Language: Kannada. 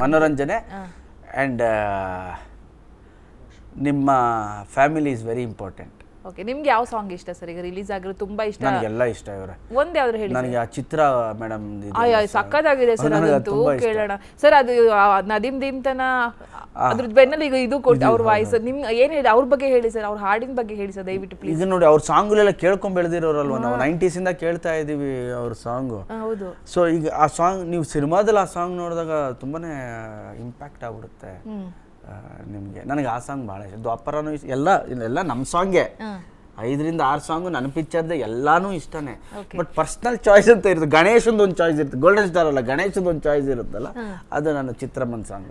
ಮನೋರಂಜನೆ ಆ್ಯಂಡ್ ನಿಮ್ಮ family is very important okay ನಿಮ್ಗೆ ಯಾವ ಸಾಂಗ್ ಇಷ್ಟ ಸರ್ ಈಗ ರಿಲೀಸ್ ಆಗಿರೋ ತುಂಬಾ ಇಷ್ಟ. ನನಗೆಲ್ಲ ಇಷ್ಟ ಇವರ. ಒಂದ್ ಯಾವ್ದು ಹೇಳಿ ನನಗೆ ಆ ಚಿತ್ರ ಮೇಡಮ್ ಆಯ್ ಸಕ್ಕತ್ತಾಗಿದೆ ಸರ್ ಅದಂತೂ ಕೇಳೋಣ. ಸರ್ ಅದು ನದಿಮ್ ನದೀಮ್ ದೀಮ್ತನ ಅದ್ರ ಬೆನ್ನಲ್ಲಿ ಈಗ ಇದು ಕೊಟ್ಟು ಅವ್ರ ವಾಯ್ಸ್ ನಿಮ್ ಏನ್ ಹೇಳಿ ಅವ್ರ ಬಗ್ಗೆ ಹೇಳಿ ಸರ್ ಅವ್ರ ಹಾಡಿನ ಬಗ್ಗೆ ಹೇಳಿ ಸರ್ ದಯವಿಟ್ಟು ಪ್ಲೀಸ್ ಇದು ನೋಡಿ ಅವ್ರ ಸಾಂಗ್ಲೆಲ್ಲ ಕೇಳ್ಕೊಂಡ್ ಬೆಳೆದಿರೋರಲ್ವ ನಾವು? 90s ಇಂದ ಕೇಳ್ತಾ ಇದೀವಿ ಅವ್ರ ಸಾಂಗ್ ಹೌದು. ಸೊ ಈಗ ಆ ಸಾಂಗ್ ನೀವು ಸಿನಿಮಾದಲ್ಲಿ ಆ ಸಾಂಗ್ ನೋಡಿದಾಗ ತುಂಬಾನೇ ಇಂಪ್ಯಾಕ್ಟ್ ಆಗ್ಬಿಡುತ್ತೆ. ನಿಮಗೆ. ನನಗೆ ಆ ಸಾಂಗ್ ಭಾಳ ಇಷ್ಟ. ದ್ವಾಪರನೂ ಇಷ್ಟ ಎಲ್ಲ ಎಲ್ಲ ನಮ್ಮ ಸಾಂಗೇ ಐದರಿಂದ ಆರು ಸಾಂಗು ನನ್ನ ಪಿಕ್ಚರ್ದ ಎಲ್ಲಾನು ಇಷ್ಟನೇ. ಬಟ್ ಪರ್ಸ್ನಲ್ ಚಾಯ್ಸ್ ಅಂತ ಇರುತ್ತೆ. ಗಣೇಶಂದು ಒಂದು ಚಾಯ್ಸ್ ಇರುತ್ತೆ. ಗೋಲ್ಡನ್ ಸ್ಟಾರ್ ಅಲ್ಲ ಗಣೇಶಂದು ಒಂದು ಚಾಯ್ಸ್ ಇರುತ್ತಲ್ಲ ಅದು ನನ್ನ ಚಿತ್ರಮನ್ ಸಾಂಗ್